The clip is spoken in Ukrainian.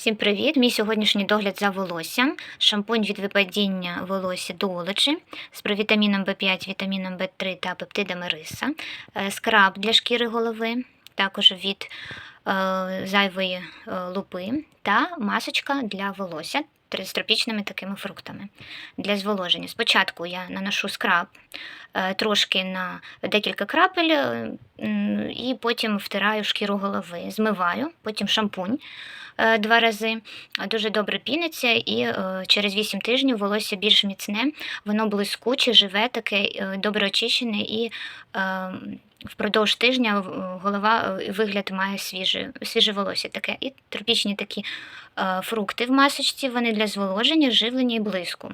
Всім привіт! Мій сьогоднішній догляд за волоссям. Шампунь від випадіння волосся долечі з провітаміном В5, вітаміном В3 та пептидами риса, Е, скраб для шкіри голови, також від е, зайвої е, лупи та масочка для волосся з тропічними такими фруктами для зволоження. Спочатку я наношу скраб трошки на декілька крапель і потім втираю шкіру голови, змиваю, потім шампунь е, два рази. Дуже добре піниться, і е, через 8 тижнів волосся більш міцне, воно блискуче, живе, таке е, добре очищене, і впродовж тижня голова вигляд має свіже, свіже волосся таке. І тропічні такі фрукти в масочці, вони для зволоження, живлення і блиску.